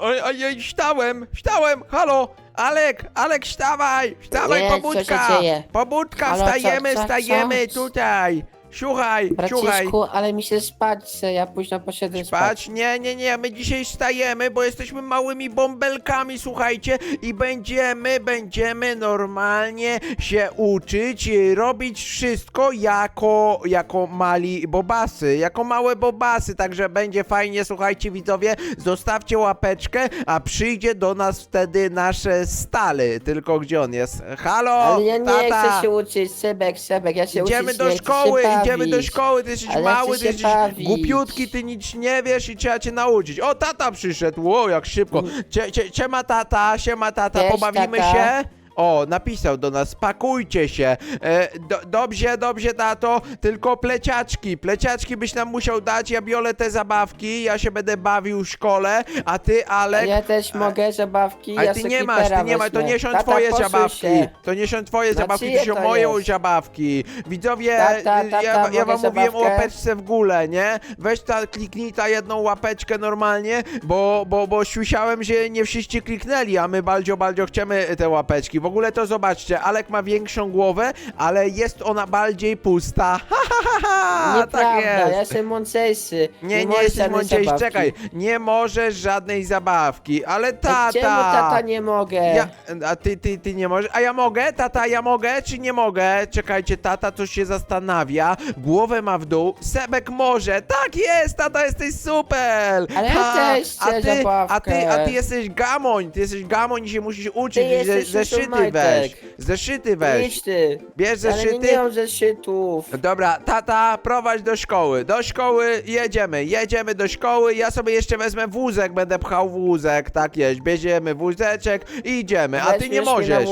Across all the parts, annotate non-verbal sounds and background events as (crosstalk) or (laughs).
Oj, oj, oj, wstałem, wstałem, halo, Alek, Alek, wstawaj, wstawaj, Nie, co się pobudka, dzieje? pobudka, Halo, co, wstajemy, co, wstajemy, co? tutaj, słuchaj. Braciszku, ale mi się spać chce, ja późno poszedłem spać. Nie, nie, nie, my dzisiaj wstajemy, bo jesteśmy małymi bąbelkami, słuchajcie, i będziemy, będziemy normalnie się uczyć, robić wszystko jako, jako mali bobasy, jako małe bobasy, także będzie fajnie, słuchajcie widzowie, zostawcie łapeczkę, a przyjdzie do nas wtedy nasze stale, tylko gdzie on jest? Halo, Ale ja nie tata! chcę się uczyć, Sebek, Sebek, ja się Idziemy uczyć do nie chcę, szkoły, się idziemy do szkoły, ty jesteś Ale mały, chcę ty się jesteś bawić. głupiutki, ty nic nie wiesz i trzeba cię nauczyć. O, tata przyszedł, ło, jak szybko. Cie, cie, ciema tata, siema tata, Cześć, pobawimy tata. się? O, napisał do nas, pakujcie się. E, do, dobrze, dobrze, tato, tylko pleciaczki. Pleciaczki byś nam musiał dać, ja biorę te zabawki, ja się będę bawił w szkole, a ty, A Alek... Ja też mogę zabawki, Ale ja ty nie masz, ty nie masz, to nie są Tata, twoje posuń zabawki. się. To nie są twoje Na zabawki, czyje to są to moje jest? zabawki. Widzowie, Tata, y, tata, ja, ja mogę wam mówiłem o zabawkę? łapeczce w górę, nie? Weź ta, kliknij ta jedną łapeczkę normalnie, bo, bo, bo słyszałem, że nie wszyscy kliknęli, a my bardzo, bardzo chcemy te łapeczki. W ogóle to zobaczcie, Alek ma większą głowę, ale jest ona bardziej pusta. (laughs) Ha, ha, ha, ha, Nieprawda, tak jest. ja jestem mącejszy. Nie, nie możesz jesteś żadnej zabawki. czekaj, nie możesz żadnej zabawki, ale tata... Czemu tata nie mogę? Ja, a ty, ty, ty nie możesz? A ja mogę? Tata, ja mogę czy nie mogę? Czekajcie, tata coś się zastanawia. Głowę ma w dół. Sebek może. Tak jest, tata, jesteś super. Ale też chcę a ty, a zabawkę. ty, a ty jesteś gamoń. Ty jesteś gamoń i się musisz uczyć. Ty Ze, jesteś zeszyty weź. Zeszyty weź. Ty. Bierz Ale nie, zeszyty. mam zeszytów. Dobra, tata, prowadź do szkoły. Do szkoły jedziemy, jedziemy do szkoły. Ja sobie jeszcze wezmę wózek, będę pchał wózek. Tak jest, bierzemy wózeczek i idziemy. A ty nie Weźmiesz mnie na możesz.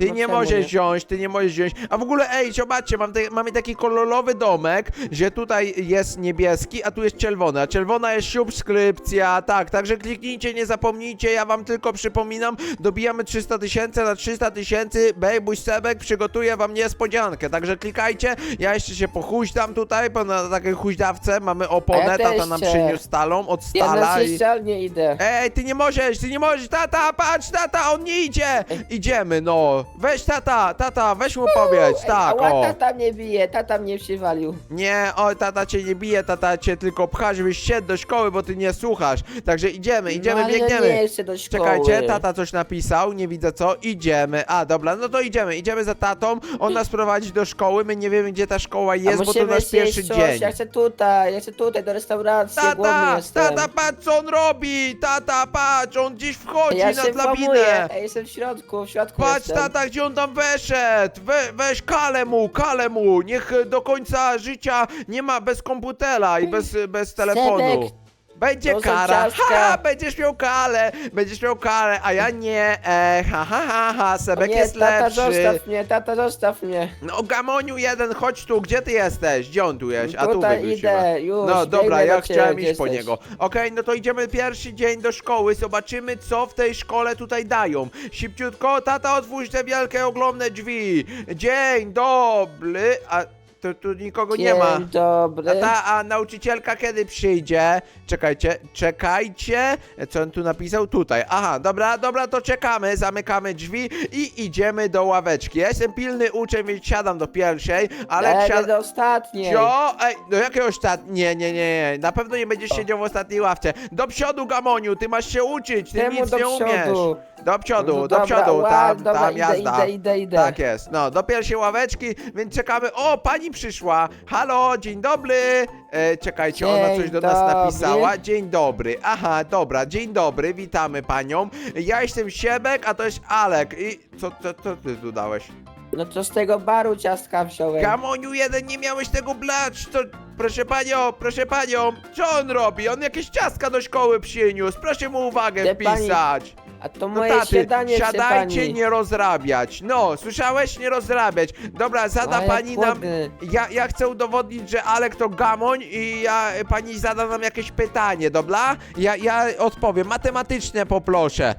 Ty No nie czemu możesz wziąć, ty nie możesz wziąć. A w ogóle, ej, zobaczcie, mam te, mamy taki kolorowy domek, że tutaj jest niebieski, a tu jest czerwony. A czerwona jest subskrypcja, tak, także kliknijcie, nie zapomnijcie, ja wam tylko przypominam, dobijamy 300 tysięcy na 300 tysięcy, Bejbuś Sebek przygotuje wam niespodziankę, także klikajcie, ja jeszcze się pochuźdam tutaj, bo na takiej huźdawce mamy A oponę, ja też tata nam przyniósł stalą, od Ja stala na i... syścialnię idę. Ej, ty nie możesz, ty nie możesz, tata, patrz, tata, on nie idzie! Idziemy, no. Weź tata, tata, weź mu powiedz, tak, ała, o. tata mnie bije, tata mnie przywalił. Nie, oj, tata cię nie bije, tata cię tylko pcha, żebyś szedł do szkoły, bo ty nie słuchasz. Także idziemy, idziemy, no, ale biegniemy. Nie chcę do szkoły. Czekajcie, tata coś napisał, nie widzę co, idziemy. A, dobra, no to idziemy, idziemy za tatą, on nas prowadzi do szkoły, my nie wiemy gdzie ta szkoła A jest, bo to musimy nasz zjeść pierwszy coś, dzień. Ja chcę tutaj, ja chcę tutaj do restauracji, głodny Tata, jestem. tata, patrz co on robi, tata, patrz, on gdzieś wchodzi ja na się włamuję, Ej, jestem w środku, w środku Patrz, jestem. Tata, gdzie on tam weszedł! We, weź kalę mu, mu! Niech do końca życia nie ma bez komputera i bez, bez telefonu. Sebek, Będzie to są kara. ciastka. Ha, będziesz miał kalę, będziesz miał kalę, a ja nie. E, ha, ha, ha, ha, Sebek nie, jest tata lepszy. zostaw mnie, tata zostaw mnie. No, Gamoniu jeden, chodź tu, gdzie ty jesteś? Gdzie on tu jest? A tu Tutaj idę, już, No dobra, biegnę ja do ciebie, chciałem gdzie iść po jesteś? niego. Okej, no to idziemy pierwszy dzień do szkoły, zobaczymy co w tej szkole tutaj dają. Szybciutko, tata otwórz te wielkie, ogromne drzwi. Dzień dobry, a tu, tu nikogo nie ma. Dzień dobry. A ta, a nauczycielka kiedy przyjdzie? Czekajcie, czekajcie. Co on tu napisał? Tutaj. Aha, dobra, dobra, to czekamy, zamykamy drzwi i idziemy do ławeczki. Ja jestem pilny uczeń, więc siadam do pierwszej, ale Ale siadam... do ostatniej. Cio? Ej, do jakiego ostatni? Nie, nie, nie, nie. Na pewno nie będziesz siedział w ostatniej ławce. Do przodu, Gamoniu, ty masz się uczyć, ty Czemu nic do nie umiesz. przodu? Do przodu, No do dobra, przodu, ła, tam, dobra, tam idę, jazda. idę, idę, idę. Tak jest, no, do pierwszej ławeczki, więc czekamy. O, pani przyszła. Halo, dzień dobry. E, czekajcie, ona Dzień coś do nas dobry. napisała. Dzień dobry. Aha, dobra, dzień dobry, witamy panią. Ja jestem Siebek, a to jest Alek. I co, co, co ty tu dałeś? No to z tego baru ciastka wziąłem. Gamoniu jeden, nie miałeś tego blacz, to... Proszę panią, proszę panią, co on robi? On jakieś ciastka do szkoły przyniósł, proszę mu uwagę Wie pani, wpisać. A to No moje taty, śniadanie chce siadajcie, pani. nie rozrabiać. No, słyszałeś? Nie rozrabiać. Dobra, zada Ale pani nam... głodny. Ja, ja chcę udowodnić, że Alek to gamoń i ja, pani zada nam jakieś pytanie, dobra? Ja, ja odpowiem, matematyczne poproszę.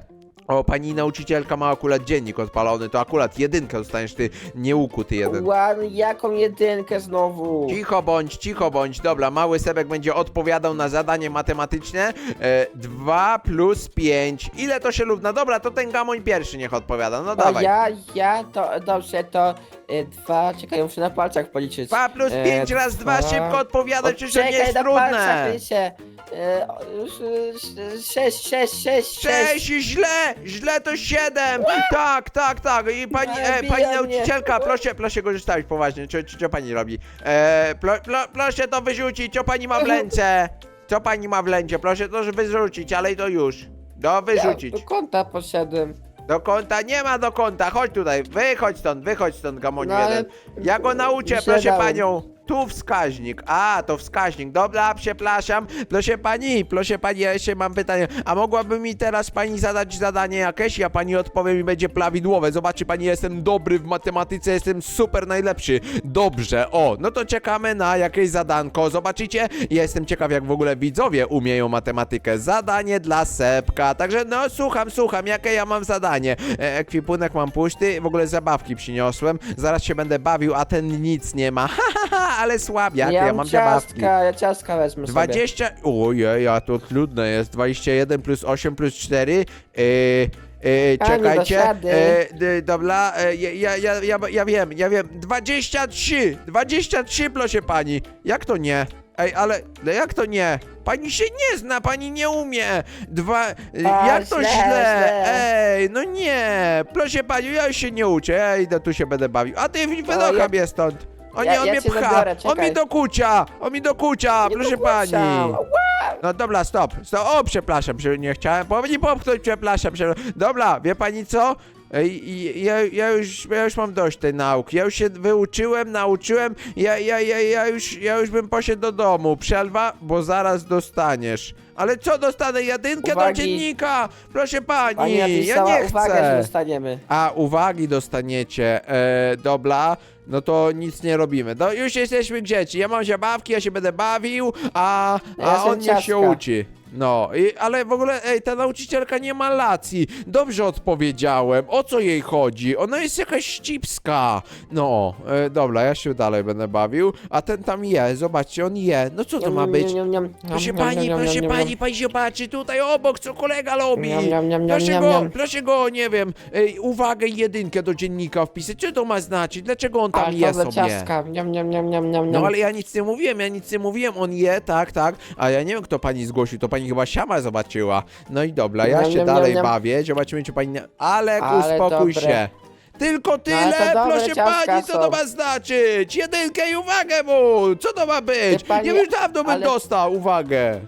O, pani nauczycielka ma akurat dziennik odpalony, to akurat jedynkę dostaniesz ty, nie łuku ty jeden. Ładno, jaką jedynkę znowu? Cicho bądź, cicho bądź. Dobra, mały Sebek będzie odpowiadał na zadanie matematyczne. E, 2 plus 5. Ile to się równa? Dobra, to ten gamoń pierwszy niech odpowiada. No To dawaj. ja, ja, to dobrze, to y, dwa, czekaj, muszę na palcach policzyć. 2 plus E, 5 raz 2, dwa. szybko odpowiadaj, O, przecież to nie jest na palcach trudne. liczę. E, Sześć, sześć, sześć, sześć. 6, źle, źle to 7. Tak, tak, tak. I pani, e, pani mnie. nauczycielka, proszę, proszę korzystać poważnie. Co, co, pani robi? E, plo, plo, proszę to wyrzucić, co pani ma w ręce? Co pani ma w ręce? Proszę to wyrzucić, ale to już. Do wyrzucić. Ja do kąta poszedłem. Do kąta, nie ma do kąta, chodź tutaj, wychodź stąd, wychodź stąd, Gamoniu No, ale- jeden. Ja go nauczę, proszę dałem. panią. Tu wskaźnik, a to wskaźnik, dobra, przepraszam. Proszę pani, proszę pani, ja jeszcze mam pytanie. A mogłaby mi teraz pani zadać zadanie jakieś? Ja pani odpowiem i będzie prawidłowe. Zobaczy pani, jestem dobry w matematyce, jestem super najlepszy. Dobrze, o, no to czekamy na jakieś zadanko. Zobaczycie, jestem ciekaw, jak w ogóle widzowie umieją matematykę. Zadanie dla Sepka, także no słucham, słucham, jakie ja mam zadanie. E, ekwipunek mam pusty, w ogóle zabawki przyniosłem. Zaraz się będę bawił, a ten nic nie ma. (laughs) Ha, ha, ha, ale słabiak, ja, mam ciastka, ja ciastka wezmę sobie. 20. Ojej, a to trudne jest. 21 plus 8 plus 4. Yy, Pani, czekajcie. dasz rady. Yy, d- dobra, yy, ja, ja, ja, ja, ja wiem, ja wiem. 23! 23, proszę pani. Jak to nie? Ej, ale ale jak to nie? Pani się nie zna, pani nie umie. Dwa. yy, A, jak to źle, źle, źle. Ej, no nie. Proszę pani, ja już się nie uczę. Ja idę tu się będę bawił. A ty wynocha ja- mnie stąd. O Ja- nie, on ja mnie cię pcha. zabiorę, on czekaj. mi dokucia. On mi dokucia, Nie proszę pani. No dobra, stop, stop. O, przepraszam, że nie chciałem. Powinni popchnąć, przepraszam, przepraszam. Dobra, wie pani co? Ej, i- Ja, ja, już, ja już mam dość tej nauki. Ja już się wyuczyłem, nauczyłem. Ja, ja, ja, ja, już, ja już bym poszedł do domu. Przerwa, bo zaraz dostaniesz. Ale co dostanę? Jedynkę do Uwagi. dziennika! Proszę pani, Pani ja napisała nie uwagę, że chcę. dostaniemy. A, uwagi dostaniecie. E, dobra, no to nic nie robimy. No, już jesteśmy dzieci. Ja mam zabawki, ja się będę bawił, a, Ja a jestem on niech się ciastka. uczy. No, i, ale w ogóle, ej, ta nauczycielka nie ma racji. Dobrze odpowiedziałem. O co jej chodzi? Ona jest jakaś ścipska. No, e, dobra, ja się dalej będę bawił. A ten tam je, zobaczcie, on je. No co to ma być? Proszę pani, proszę pani, pani patrzy tutaj obok, co kolega robi. Niam, niam, niam, Proszę niam, go, niam. proszę go, nie wiem, ej, uwagę jedynkę do dziennika wpisać. Co to ma znaczyć? Dlaczego on tam je sobie? ciastka. Niam, niam, niam, niam, niam, No ale ja nic nie mówiłem, ja nic nie mówiłem, on je, tak, tak, a ja nie wiem kto pani zgłosił, to pani chyba siama zobaczyła. No i dobra, ja Niam, się niam, dalej niam, niam. bawię, zobaczymy czy pani... Ale uspokój dobre. się. Tylko tyle, ale to dobre proszę ciastka pani, co to są. ma znaczyć? Jedynkę i uwagę mu! Co to ma być? Pani, ja już dawno bym ale- dostał uwagę.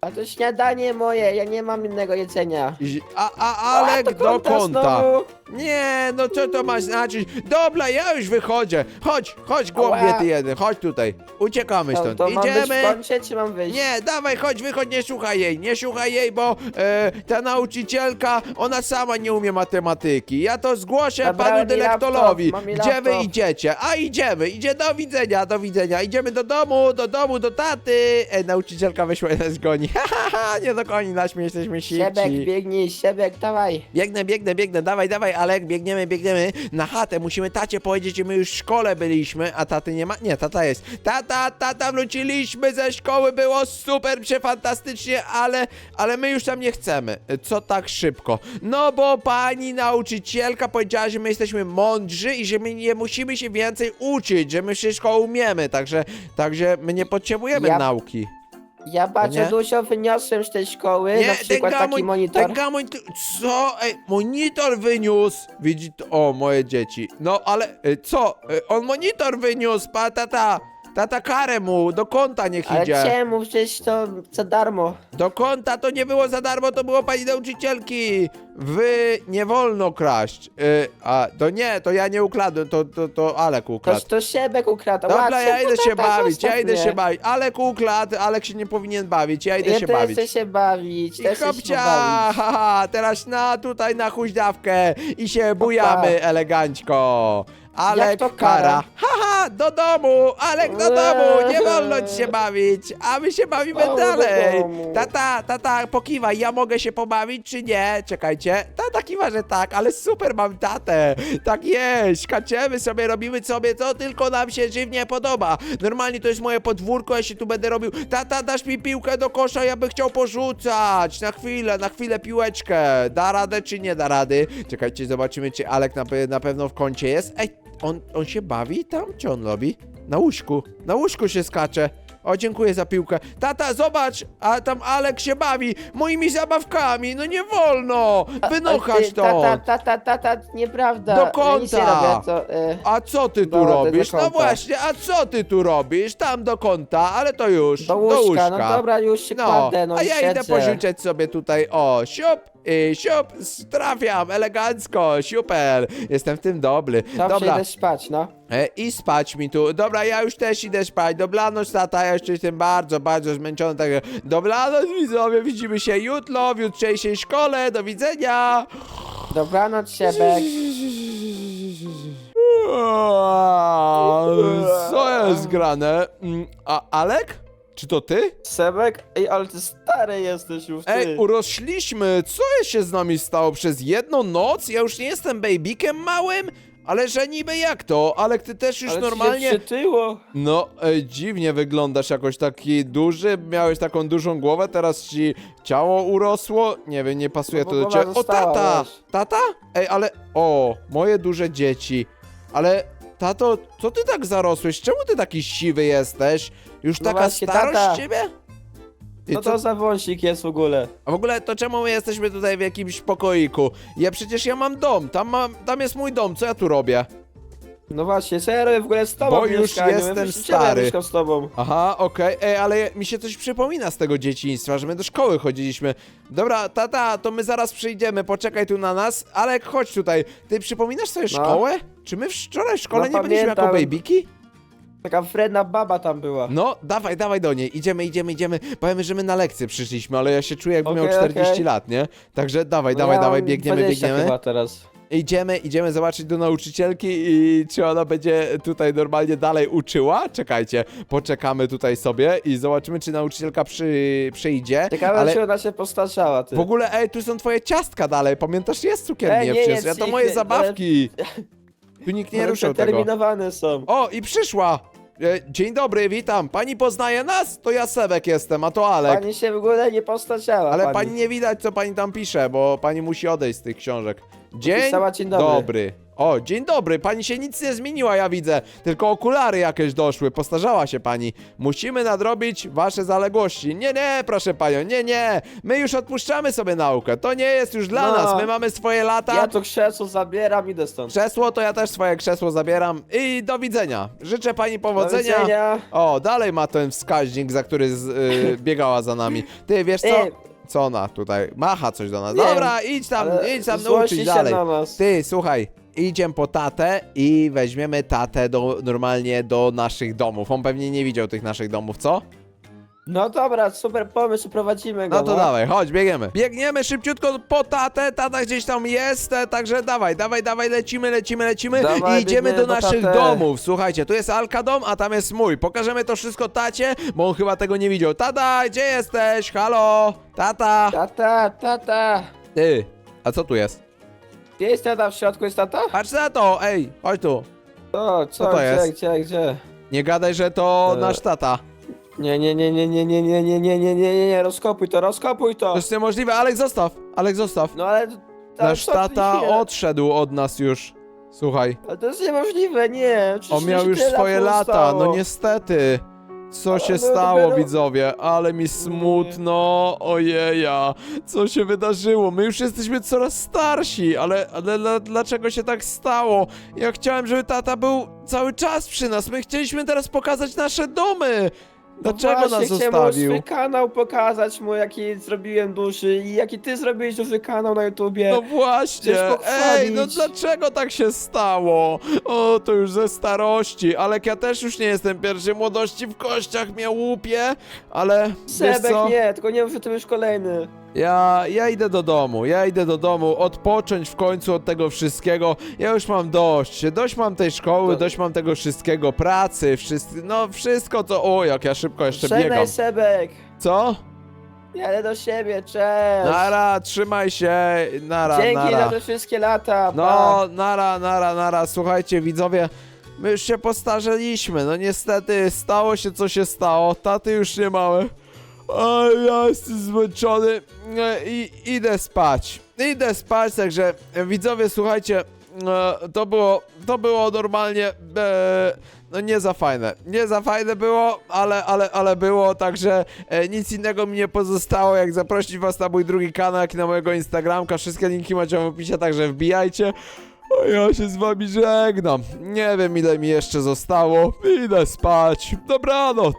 A to śniadanie moje, ja nie mam innego jedzenia. A, a A, Alek to do kąta kąta. znowu. Nie, no co to ma znaczyć? Dobra, ja już wychodzę. Chodź, chodź, głownie Ała. ty jeden, chodź tutaj. Uciekamy To, stąd. to mam być Idziemy. w kącie, czy mam wyjść? Nie, dawaj, chodź, wychodź, nie słuchaj jej, nie słuchaj jej, bo e, ta nauczycielka, ona sama nie umie matematyki. Ja to zgłoszę Zabrałem panu dyrektorowi. laptop, mam jej Gdzie wy laptop. idziecie? A idziemy, idzie do widzenia, do widzenia. Idziemy do domu, do domu, do taty. E, nauczycielka wyszła i (laughs) nas goni. Ha, ha, ha, nie dogoni nas, my jesteśmy Siebek, sici. biegnij, siebek, dawaj. Biegnę, biegnę, biegnę, dawaj, dawaj, Alek, biegniemy, biegniemy na chatę, musimy tacie powiedzieć, że my już w szkole byliśmy, a taty nie ma, nie, tata jest. Tata, tata, wróciliśmy ze szkoły, było super, przefantastycznie, ale, ale my już tam nie chcemy. Co tak szybko? No bo pani nauczycielka powiedziała, że my jesteśmy mądrzy i że my nie musimy się więcej uczyć, że my wszystko umiemy, także, także my nie potrzebujemy Ja- nauki. Ja nie? bardzo dużo wyniosłem z tej szkoły, na przykład taki monitor. Ten gamoń, ty- co? Ej, monitor wyniósł. Widzi to, o, moje dzieci. No, ale e, co? E, On monitor wyniósł, pa, tata. Karę mu, do konta niech Ale idzie. czemu? Przecież to za darmo. Do konta to nie było za darmo, to było pani nauczycielki. Wy nie wolno kraść. E, a, to nie, to ja nie ukradłem, to, to, to Alek To, ukradł. to Siebek ukradł. Dobra, Ła, ja idę się bawić, ja idę mnie. się bawić. Alek ukradł, Alek się nie powinien bawić, ja idę Ja się też bawić. chcę się bawić, I też chcę się kopcia! bawić. Haha, teraz na tutaj na huźdawkę i się bujamy elegancko. Alek, to kara. Haha, do domu! Alek, do domu! Nie wolno ci się bawić, a my się bawimy do dalej. domu. Tata, tata, pokiwaj, ja mogę się pobawić czy nie? Czekajcie. Tata kiwa, że tak, ale super mam tatę. Tak jest, kaczemy sobie, robimy sobie co tylko nam się żywnie podoba. Normalnie to jest moje podwórko, ja się tu będę robił. Tata, dasz mi piłkę do kosza, ja bym chciał porzucać. Na chwilę, na chwilę piłeczkę. Da radę czy nie da rady? Czekajcie, zobaczymy czy Alek na, pe- na pewno w kącie jest. Ej, on, on się bawi tam? Czy on robi? Na łóżku. Na łóżku się skacze. O, dziękuję za piłkę. Tata, zobacz! A tam Alek się bawi moimi zabawkami. No nie wolno! Wynochać Ty, to! Tata, tata, tata, nieprawda. Do Ja nic nie kąta. robię, to, y, A co ty tu Do- do robisz? No kąta. właśnie, a co ty tu robisz? Tam do kąta, ale to już. do łóżka. No dobra, już się No, kładę, no a ja idę siedzę. pożyczać sobie tutaj, o, siup i siup, trafiam, elegancko, super, jestem w tym dobry. Dobrze, Dobra, idę spać, no. e, i spać mi tu, dobra, ja już też idę spać, dobranoc tata, ja jeszcze jestem bardzo, bardzo zmęczony, tak, dobranoc widzowie, widzimy się jutro w jutrzejszej szkole, do widzenia. Dobranoc, Sebek. Co jest grane? Mm, A Alek? Czy to ty? Sebek? Ej, ale ty stary jesteś już, ty. Ej, urośliśmy! Co się z nami stało przez jedną noc? Ja już nie jestem babykiem małym? Ale że niby jak to? Alek, ty też już ale normalnie... Się przytyło. No, ej, dziwnie wyglądasz jakoś taki duży, miałeś taką dużą głowę, teraz ci ciało urosło? Nie wiem, nie pasuje No to do ciebie. O, tata! Tata? Ej, ale... O, moje duże dzieci. Ale, tato, co ty tak zarosłeś? Czemu ty taki siwy jesteś? Już No taka właśnie, starość tata. ciebie? I No co- to za wąsik jest w ogóle. a w ogóle to czemu my jesteśmy tutaj w jakimś pokoiku? Ja przecież ja mam dom, tam mam, tam jest mój dom, co ja tu robię? No właśnie, ja robię w ogóle z tobą Bo już? Ja jestem ja stary. mieszkam z tobą. Aha, okej, ej, ale mi się coś przypomina z tego dzieciństwa, że my do szkoły chodziliśmy. Dobra, tata, to my zaraz przyjdziemy, poczekaj tu na nas. Alek, chodź tutaj. Ty przypominasz sobie No. szkołę? Czy my wczoraj w szkole No, nie byliśmy jako pamiętam. babyki? Taka wredna baba tam była. No, dawaj, dawaj do niej. Idziemy, idziemy, idziemy. Powiemy, że my na lekcję przyszliśmy, ale ja się czuję jakbym miał Okej, 40 okej. lat, nie? Także dawaj, No dawaj, ja dawaj, biegniemy, 20 biegniemy. chyba teraz. Idziemy, idziemy zobaczyć do nauczycielki i czy ona będzie tutaj normalnie dalej uczyła. Czekajcie, poczekamy tutaj sobie i zobaczymy, czy nauczycielka przy, przyjdzie. Ciekawe, ale czy ona się postarzała, ty. w ogóle, ej, tu są twoje ciastka dalej. Pamiętasz, jest cukier Ej, nie nie przecież. jest Ja to ich, moje ale- zabawki. Tu nikt nie One ruszał tego. przeterminowane są. O, i przyszła. E, Dzień dobry, witam. Pani poznaje nas? To ja Sebek jestem, a to Alek. Pani się w ogóle nie postarzała, Ale pani nie widać, co pani tam pisze, bo pani musi odejść z tych książek. Dzień, dzień dobry. O, dzień dobry. Pani się nic nie zmieniła, ja widzę. Tylko okulary jakieś doszły. Postarzała się pani. Musimy nadrobić wasze zaległości. Nie, nie, proszę panią, nie, nie. My już odpuszczamy sobie naukę. To nie jest już dla No. nas. My mamy swoje lata. Ja to krzesło zabieram, idę stąd. Krzesło to ja też swoje krzesło zabieram. I do widzenia. Życzę pani Do powodzenia. widzenia. O, dalej ma ten wskaźnik, za który z, y, biegała za nami. Ty, wiesz co? Ej. Co ona tutaj? Macha coś do nas. Dobra, idź tam, Ale idź tam złości nauczyć się dalej. na nas. Ty, słuchaj, idziemy po tatę i weźmiemy tatę do, normalnie do naszych domów. On pewnie nie widział tych naszych domów, co? No dobra, super pomysł, prowadzimy go. No to dawaj, chodź, biegniemy. Biegniemy szybciutko po tatę, tata gdzieś tam jest, e, także dawaj, dawaj, dawaj, lecimy, lecimy, lecimy Dawaj, i idziemy do biegniemy naszych domów. Słuchajcie, tu jest Alka dom, a tam jest mój. Pokażemy to wszystko tacie, bo on chyba tego nie widział. Tata, gdzie jesteś? Halo? Tata? Tata, tata. Ty, a co tu jest? Gdzie jest tata? W środku jest tata? Patrz na to, ej, chodź tu. O, Co to gdzie, jest? gdzie, gdzie? Nie gadaj, że to E. nasz tata. Nie, nie, nie, nie, nie, nie, nie, nie, nie, nie, nie, nie, nie, rozkopuj to, rozkopuj to. To jest niemożliwe, Alek zostaw, Alek zostaw. No ale... ale Nasz co ty tata chwilę? odszedł od nas już. Słuchaj. Ale to jest niemożliwe, nie. Przecież On miał już tyle swoje lat lata, zostało. no niestety. Co się no stało, dopiero- widzowie? Ale mi smutno, ojeja. Co się wydarzyło? My już jesteśmy coraz starsi, ale, ale dla- dlaczego się tak stało? Ja chciałem, żeby tata był cały czas przy nas. My chcieliśmy teraz pokazać nasze domy. Dlaczego no nas właśnie, chciałem mu zostawił? swój kanał pokazać mu, jaki zrobiłem duży i jaki ty zrobiłeś duży kanał na YouTubie. No właśnie, Chcesz ej, no dlaczego tak się stało? O, to już ze starości, ale ja też już nie jestem pierwszej młodości, w kościach mnie łupie, ale wiesz Sebek, co? nie, tylko nie mów, że ty już kolejny. Ja, ja idę do domu, ja idę do domu, odpocząć w końcu od tego wszystkiego. Ja już mam dość, dość mam tej szkoły, dość mam tego wszystkiego, pracy, wszyscy, no wszystko to, o jak ja szybko jeszcze biegam. Sebek. Co? Jadę do siebie, cześć. Nara, trzymaj się, nara, Dzięki nara. za te wszystkie lata. No, pa. nara, nara, nara, słuchajcie widzowie, my już się postarzeliśmy, no niestety stało się co się stało, taty już nie mamy. A ja jestem zmęczony e, i idę spać. Idę spać, także e, widzowie, słuchajcie, e, to było, to było normalnie, no nie za fajne. Nie za fajne było, ale, ale, ale było, także nic innego mi nie pozostało, jak zaprosić was na mój drugi kanał, jak i na mojego Instagramka. Wszystkie linki macie w opisie, także wbijajcie. A ja się z wami żegnam. Nie wiem ile mi jeszcze zostało. Idę spać. Dobranoc.